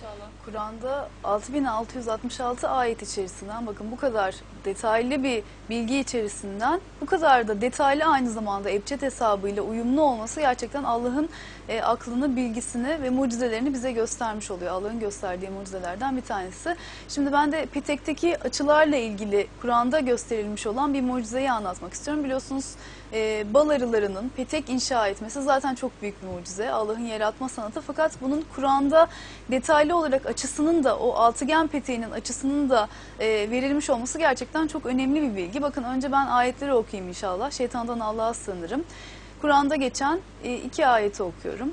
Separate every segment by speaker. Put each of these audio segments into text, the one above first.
Speaker 1: İnşallah.
Speaker 2: Kur'an'da 6666 ayet içerisinden bakın bu kadar detaylı bir bilgi içerisinden bu kadar da detaylı aynı zamanda ebced hesabıyla uyumlu olması gerçekten Allah'ın e, aklını, bilgisini ve mucizelerini bize göstermiş oluyor. Allah'ın gösterdiği mucizelerden bir tanesi. Şimdi ben de Petek'teki açılarla ilgili Kur'an'da gösterilmiş olan bir mucizeyi anlatmak istiyorum. Biliyorsunuz e, bal arılarının petek inşa etmesi zaten çok büyük bir mucize. Allah'ın yaratma sanatı. Fakat bunun Kur'an'da detaylı olarak açısının da o altıgen peteğinin açısının da e, verilmiş olması gerçekten çok önemli bir bilgi. Bakın önce ben ayetleri okuyayım inşallah. Şeytandan Allah'a sığınırım. Kur'an'da geçen e, iki ayeti okuyorum.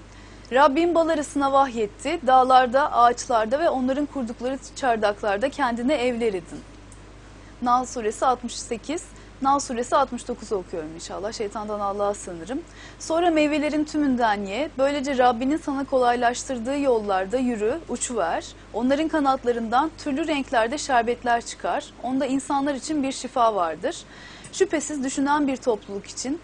Speaker 2: Rabbim bal arısına vahyetti. Dağlarda, ağaçlarda ve onların kurdukları çardaklarda kendine evler edin. Nal suresi 68, Nal suresi 69 okuyorum inşallah. Şeytandan Allah'a sığınırım. Sonra meyvelerin tümünden ye. Böylece Rabbinin sana kolaylaştırdığı yollarda yürü, uçuver. Onların kanatlarından türlü renklerde şerbetler çıkar. Onda insanlar için bir şifa vardır. Şüphesiz düşünen bir topluluk için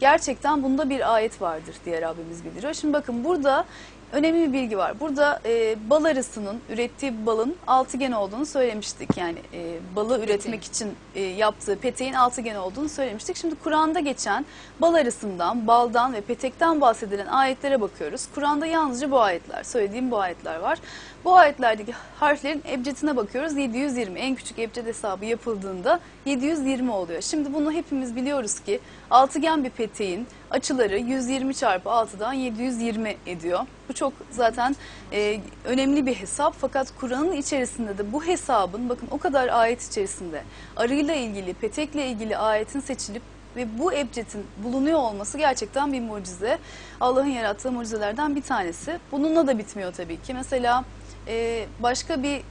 Speaker 2: gerçekten bunda bir ayet vardır diye Rabbimiz bildiriyor. Şimdi bakın burada önemli bir bilgi var. Burada e, bal arısının ürettiği balın altıgen olduğunu söylemiştik. Yani e, balı üretmek için e, yaptığı peteğin altıgen olduğunu söylemiştik. Şimdi Kur'an'da geçen bal arısından, baldan ve petekten bahsedilen ayetlere bakıyoruz. Kur'an'da yalnızca bu ayetler, söylediğim bu ayetler var. Bu ayetlerdeki harflerin ebcedine bakıyoruz. 720 en küçük ebced hesabı yapıldığında 720 oluyor. Şimdi bunu hepimiz biliyoruz ki altıgen bir peteğin açıları 120 çarpı 6'dan 720 ediyor. Bu çok zaten e, önemli bir hesap fakat Kur'an'ın içerisinde de bu hesabın bakın o kadar ayet içerisinde arıyla ilgili, petekle ilgili ayetin seçilip ve bu ebcedin bulunuyor olması gerçekten bir mucize. Allah'ın yarattığı mucizelerden bir tanesi. Bununla da bitmiyor tabii ki. Mesela e, başka bir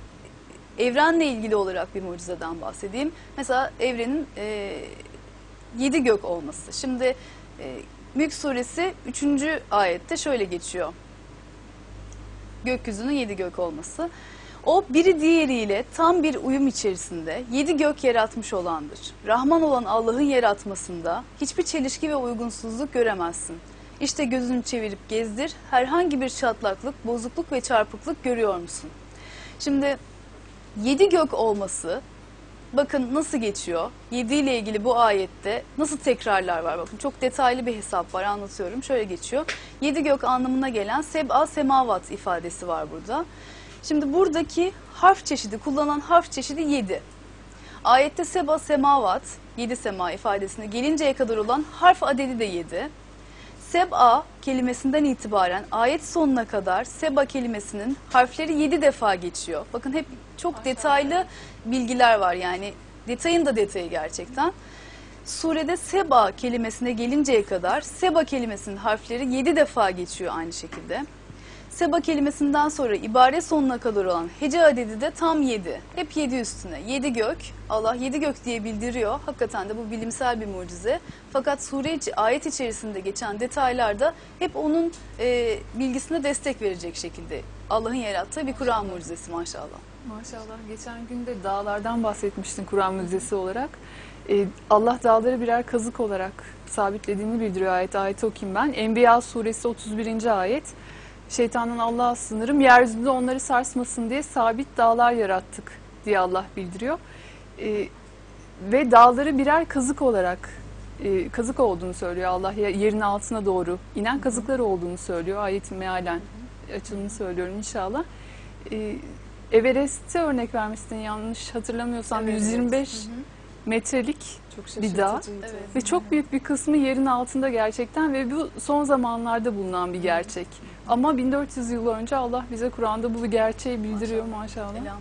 Speaker 2: evrenle ilgili olarak bir mucizeden bahsedeyim. Mesela evrenin e, yedi gök olması. Şimdi Mülk suresi 3. ayette şöyle geçiyor. Gökyüzünün yedi gök olması. O biri diğeriyle tam bir uyum içerisinde yedi gök yaratmış olandır. Rahman olan Allah'ın yaratmasında hiçbir çelişki ve uygunsuzluk göremezsin. İşte gözünü çevirip gezdir, herhangi bir çatlaklık, bozukluk ve çarpıklık görüyor musun? Şimdi yedi gök olması Bakın nasıl geçiyor? 7 ile ilgili bu ayette nasıl tekrarlar var? Bakın çok detaylı bir hesap var anlatıyorum. Şöyle geçiyor. 7 gök anlamına gelen seb'a semavat ifadesi var burada. Şimdi buradaki harf çeşidi, kullanılan harf çeşidi 7. Ayette seba semavat, 7 sema ifadesine gelinceye kadar olan harf adedi de 7. Seb'a kelimesinden itibaren ayet sonuna kadar seba kelimesinin harfleri 7 defa geçiyor. Bakın hep çok detaylı bilgiler var yani detayın da detayı gerçekten. Surede seba kelimesine gelinceye kadar seba kelimesinin harfleri 7 defa geçiyor aynı şekilde. Seba kelimesinden sonra ibare sonuna kadar olan hece adedi de tam 7. Hep 7 üstüne. 7 gök. Allah 7 gök diye bildiriyor. Hakikaten de bu bilimsel bir mucize. Fakat sure ayet içerisinde geçen detaylarda hep onun e, bilgisine destek verecek şekilde. Allah'ın yarattığı bir Kur'an mucizesi maşallah.
Speaker 1: Maşallah. Geçen gün de dağlardan bahsetmiştin Kur'an müzesi olarak. Ee, Allah dağları birer kazık olarak sabitlediğini bildiriyor ayet. Ayeti okuyayım ben. Enbiya suresi 31. ayet. Şeytanın Allah'a sınırım yeryüzünde onları sarsmasın diye sabit dağlar yarattık diye Allah bildiriyor. Ee, ve dağları birer kazık olarak e, kazık olduğunu söylüyor Allah yerin altına doğru inen kazıklar olduğunu söylüyor ayetin mealen açılımını söylüyorum inşallah. Ee, Everest'e örnek vermiştin yanlış hatırlamıyorsam
Speaker 2: Evet,
Speaker 1: 125
Speaker 2: evet. Hı hı.
Speaker 1: Metrelik
Speaker 3: Çok
Speaker 1: Bir dağ.
Speaker 2: Evet.
Speaker 1: ve çok büyük bir kısmı yerin altında gerçekten ve bu son zamanlarda bulunan bir gerçek. Ama 1400 yıl önce Allah bize Kur'an'da bu gerçeği bildiriyor maşallah.
Speaker 3: Evet.